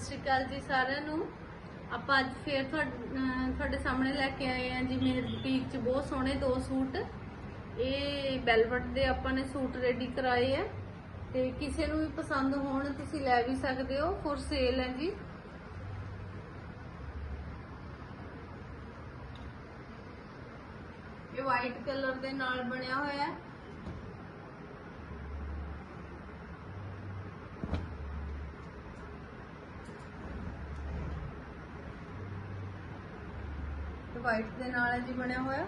ਸਤਿ ਸ਼੍ਰੀ ਅਕਾਲ ਜੀ ਸਾਰਿਆਂ ਨੂੰ। ਆਪਾਂ ਅੱਜ ਫੇਰ ਤੁਹਾਡ- ਤੁਹਾਡੇ ਸਾਹਮਣੇ ਲੈ ਕੇ ਆਏ ਹਾਂ ਜੀ ਮੇਰੇ ਬੁਟੀਕ 'ਚ ਬਹੁਤ ਸੋਹਣੇ ਦੋ ਸੂਟ। ਇਹ ਬੈਲਵਟ ਦੇ ਆਪਾਂ ਨੇ ਸੂਟ ਰੈਡੀ ਕਰਾਏ ਆ। ਤੇ ਕਿਸੇ ਨੂੰ ਵੀ ਪਸੰਦ ਹੋਣ ਤੁਸੀਂ ਲੈ ਵੀ ਸਕਦੇ ਹੋ। ਫॉर ਸੇਲ ਹੈ ਜੀ। ਇਹ ਵਾਈਟ ਕਲਰ ਦੇ ਨਾਲ ਬਣਿਆ ਹੋਇਆ ਹੈ। ਵਾਈਟ ਦੇ ਨਾਲ ਜੀ ਬਣਿਆ ਹੋਇਆ।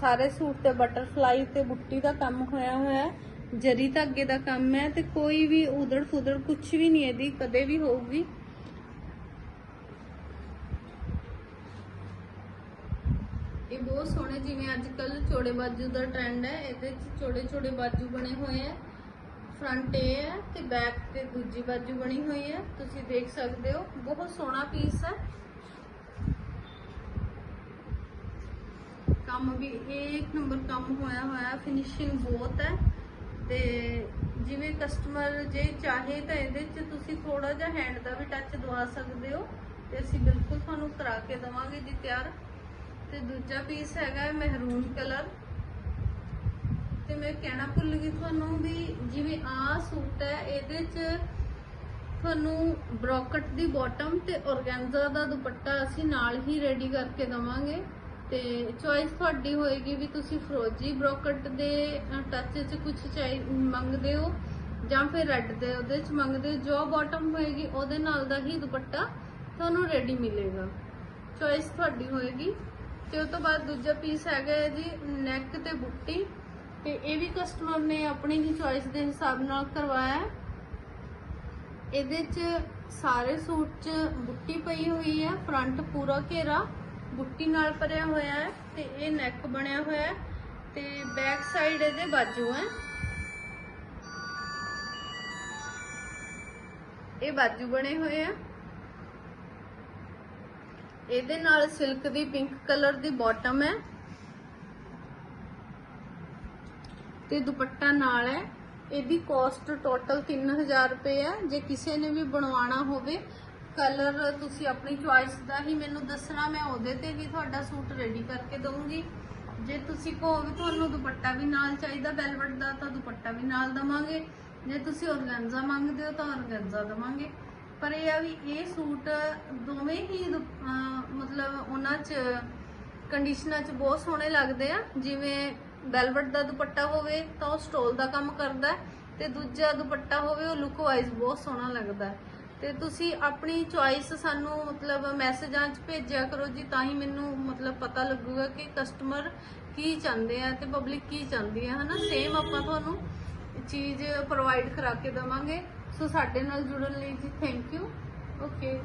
ਸਾਰੇ ਸੂਟ ਤੇ ਬਟਰਫਲਾਈ ਤੇ ਬੁੱਟੀ ਦਾ ਕੰਮ ਹੋਇਆ ਹੋਇਆ। ਹੈ ਜਰੀ ਧਾਗੇ ਦਾ ਕੰਮ ਹੈ ਤੇ ਕੋਈ ਵੀ ਉਧੜ ਫੁਦੜ ਕੁਝ ਵੀ ਨਹੀਂ ਇਹਦੀ, ਕਦੇ ਵੀ ਹੋਊਗੀ। ਇਹ ਬਹੁਤ ਸੋਹਣੇ ਜਿਵੇਂ ਅੱਜ ਕੱਲ ਚੋੜੇ ਬਾਜੂ ਦਾ ਟ੍ਰੈਂਡ ਹੈ, ਇਹਦੇ ਚ ਚੋੜੇ ਚੋੜੇ ਬਾਜੂ ਬਣੇ ਹੋਏ ਆ ਫਰੰਟ ਇਹ ਹੈ ਤੇ ਬੈਕ ਤੇ ਦੂਜੀ ਬਾਜੂ ਬਣੀ ਹੋਈ ਹੈ। ਤੁਸੀਂ ਦੇਖ ਸਕਦੇ ਹੋ, ਬਹੁਤ ਸੋਹਣਾ ਪੀਸ ਹੈ। ਕੰਮ ਵੀ, ਇੱਕ ਨੰਬਰ ਕੰਮ ਹੋਇਆ ਹੋਇਆ ਫਿਨਿਸ਼ਿੰਗ ਬਹੁਤ ਹੈ। ਤੇ ਜਿਵੇਂ ਕਸਟਮਰ ਜੇ ਚਾਹੇ ਤਾਂ ਇਹਦੇ 'ਚ ਤੁਸੀਂ ਥੋੜਾ ਜਿਹਾ ਹੈਂਡ ਦਾ ਵੀ ਟੱਚ ਦਵਾ ਸਕਦੇ ਹੋ ਤੇ ਅਸੀਂ ਬਿਲਕੁਲ ਤੁਹਾਨੂੰ ਕਰਾ ਕੇ ਦਵਾਂਗੇ ਜੀ ਤਿਆਰ। ਤੇ ਦੂਜਾ ਪੀਸ ਹੈਗਾ ਹੈ ਮਹਿਰੂਨ ਕਲਰ ਤੇ ਮੈਂ ਕਹਿਣਾ ਭੁੱਲ ਗਈ ਤੁਹਾਨੂੰ ਵੀ ਜਿਵੇਂ ਆਹ ਸੂਟ ਹੈ, ਇਹਦੇ 'ਚ ਤੁਹਾਨੂੰ ਬ੍ਰੋਕਟ ਦੀ ਬਾਟਮ ਤੇ ਔਰਗੈਂਜ਼ਾ ਦਾ ਦੁਪੱਟਾ ਅਸੀਂ ਨਾਲ ਹੀ ਰੈਡੀ ਕਰਕੇ ਦਵਾਂਗੇ। ਤੇ ਚੋਇਸ ਤੁਹਾਡੀ ਹੋਏਗੀ ਵੀ ਤੁਸੀਂ ਫਰੋਜੀ ਬ੍ਰੋਕਟ ਦੇ ਟੱਚ 'ਚ ਕੁਝ ਚਾਹੀ, ਮੰਗਦੇ ਹੋ ਜਾਂ ਫਿਰ ਰੈੱਡ ਦੇ, ਉਹਦੇ 'ਚ ਮੰਗਦੇ ਹੋ। ਜੋ ਬਾਟਮ ਹੋਏਗੀ, ਉਹਦੇ ਨਾਲ ਦਾ ਹੀ ਦੁਪੱਟਾ ਤੁਹਾਨੂੰ ਰੈਡੀ ਮਿਲੇਗਾ। ਚੋਇਸ ਤੁਹਾਡੀ ਹੋਏਗੀ। ਤੇ ਉਸ ਤੋਂ ਬਾਅਦ ਦੂਜਾ ਪੀਸ ਹੈਗਾ ਹੈ ਜੀ ਨੈਕ ਤੇ ਬੁੱਟੀ। ਤੇ ਇਹ ਵੀ ਕਸਟਮਰ ਨੇ ਆਪਣੀ ਹੀ ਚੋਇਸ ਦੇ ਹਿਸਾਬ ਨਾਲ ਕਰਵਾਇਆ ਇਹਦੇ 'ਚ ਸਾਰੇ ਸੂਟ 'ਚ ਬੁੱਟੀ ਪਈ ਹੋਈ ਹੈ ਫਰੰਟ ਪੂਰਾ ਘੇਰਾ। ਬੁੱਟੀ ਨਾਲ ਭਰਿਆ ਹੋਇਆ ਹੈ ਤੇ ਇਹ ਨੈਕ ਬਣਿਆ ਹੋਇਆ ਹੈ ਤੇ ਬੈਕ ਸਾਈਡ ਇਹਦੇ ਬਾਜੂ ਹੈ। ਇਹ ਬਾਜੂ ਬਣੇ ਹੋਏ ਆ ਇਹਦੇ ਨਾਲ ਸਿਲਕ ਦੀ ਪਿੰਕ ਕਲਰ ਦੀ ਬਾਟਮ ਹੈ। ਤੇ ਦੁਪੱਟਾ ਨਾਲ ਹੈ। ਇਹਦੀ ਕਾਸਟ ਟੋਟਲ 3000 ਰੁਪਏ ਹੈ। ਜੇ ਕਿਸੇ ਨੇ ਵੀ ਬਣਵਾਉਣਾ ਹੋਵੇ ਕਲਰ ਤੁਸੀਂ ਆਪਣੀ ਚੁਆਇਸ ਦਾ ਹੀ ਮੈਨੂੰ ਦੱਸਣਾ, ਮੈਂ ਉਹਦੇ ਤੇ ਵੀ ਤੁਹਾਡਾ ਸੂਟ ਰੈਡੀ ਕਰਕੇ ਦਵਾਂਗੀ ਜੇ ਤੁਸੀਂ ਕਹੋ ਵੀ ਤੁਹਾਨੂੰ ਦੁਪੱਟਾ ਵੀ ਨਾਲ ਚਾਹੀਦਾ ਵੈਲਵਟ ਦਾ, ਤਾਂ ਦੁਪੱਟਾ ਵੀ ਨਾਲ ਦਵਾਂਗੇ। ਜੇ ਤੁਸੀਂ ਔਰਗੈਂਜ਼ਾ ਮੰਗਦੇ ਹੋ ਤਾਂ ਔਰਗੈਂਜ਼ਾ ਦਵਾਂਗੇ। ਪਰ ਇਹ ਆ ਵੀ ਇਹ ਸੂਟ ਦੋਵੇਂ ਹੀ ਦੁ- ਮਤਲਬ ਉਹਨਾਂ 'ਚ ਕੰਡੀਸ਼ਨਾਂ 'ਚ ਬਹੁਤ ਸੋਹਣੇ ਲੱਗਦੇ ਆ। ਜਿਵੇਂ ਵੈਲਵਟ ਦਾ ਦੁਪੱਟਾ ਹੋਵੇ ਤਾਂ ਉਹ ਸਟੋਲ ਦਾ ਕੰਮ ਕਰਦਾ ਹੈ ਤੇ ਦੂਜਾ ਦੁਪੱਟਾ ਹੋਵੇ ਉਹ ਲੁੱਕ ਵਾਈਜ਼ ਬਹੁਤ ਸੋਹਣਾ ਲੱਗਦਾ ਤੇ ਤੁਸੀਂ ਆਪਣੀ ਚੁਆਇਸ ਸਾਨੂੰ ਮਤਲਬ ਮੈਸੇਜਾਂ 'ਚ ਭੇਜਿਆ ਕਰੋ ਜੀ, ਤਾਂ ਹੀ ਮੈਨੂੰ ਮਤਲਬ ਪਤਾ ਲੱਗੂਗਾ ਕਿ ਕਸਟਮਰ ਕੀ ਚਾਹੁੰਦੇ ਆ ਤੇ ਪਬਲਿਕ ਕੀ ਚਾਹੁੰਦੀ ਹੈ ਹਨਾ? ਸੇਮ ਆਪਾਂ ਤੁਹਾਨੂੰ ਚੀਜ਼ ਪ੍ਰੋਵਾਈਡ ਕਰਾ ਕੇ ਦਵਾਂਗੇ। ਸੋ ਸਾਡੇ ਨਾਲ ਜੁੜਨ ਲਈ ਜੀ ਥੈਂਕ ਯੂ ਓਕੇ